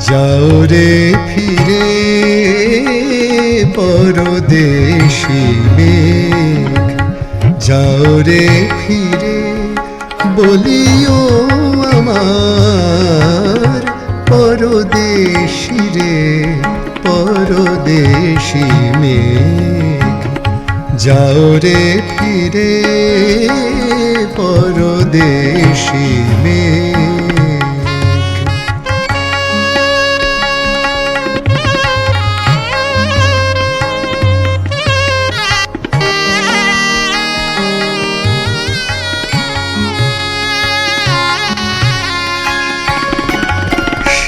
যাও রে ফিরে, পরদেশি মেঘ। যাও রে ফিরে, বলিও আমার, পরদেশি রে, পরদেশি মেঘ। যাও রে ফিরে, পরদেশি মেঘ।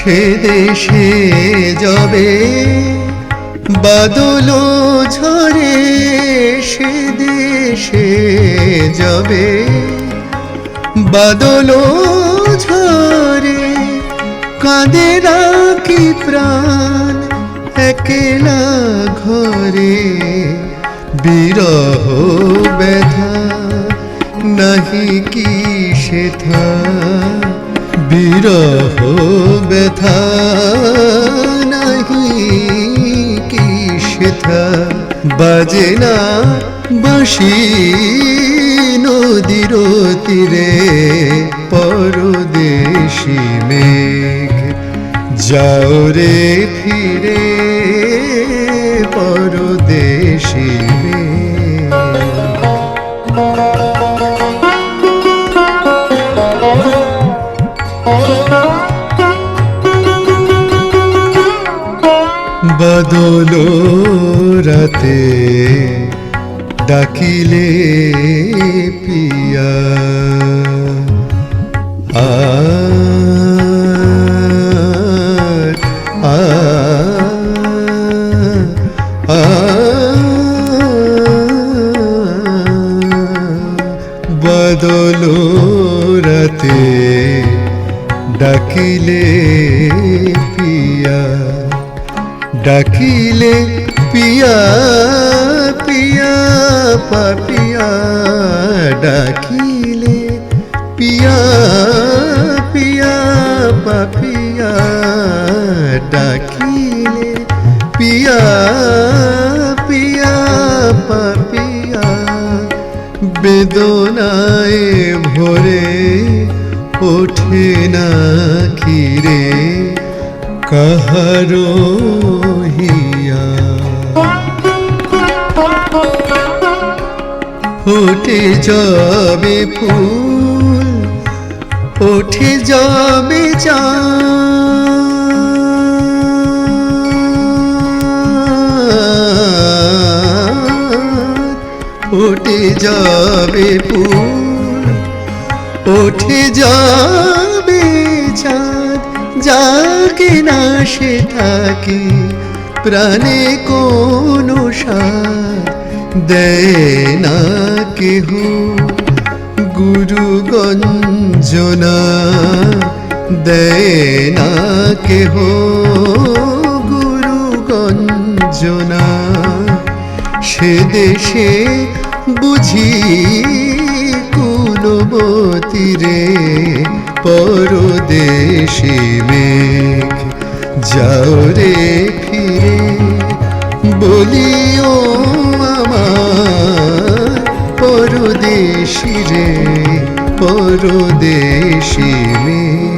সে দেশে যাবে, বাদল ঝরে সে দেশে যাবে। বাদল ঝরে কাঁদে রাখি প্রাণ একলা ঘরে, বিরহ ব্যথা নাহি কি সে সেথা। বিরহ ব্যথা নাহি কি সেথা। বাজে না বাঁশি নদীর তীরে, পরদেশি মেঘ। যাও রে ফিরে, পরদেশি মেঘ। বদল রাতে ডাকিলে পিয়া। ডাকিলে, পিয়া পিয়া, পাপিয়া, ডাকিলে, পিয়া পিয়া, পাপিয়া, ডাকিলে, পিয়া পিয়া, পাপিয়া, বেদনায় ভরে ওঠে না খিরে কাহারো হিয়া ফুটে যাবে ফুল ওঠে যাবে চাঁদ ফুটে যাবে ফুল ওঠে যাবে চাঁদ যাকে না সে থাকে, প্রাণে কোনো সাথ দেয় না কেহ। গুরু গঞ্জনা দেয় না কেহ। গুরু গঞ্জনা সে দেশে বুঝি কুলবতীরে পরদেশে মেঘ যাও রে ফিরে বলিও আমার পরদেশি রে পরদেশি মেঘ।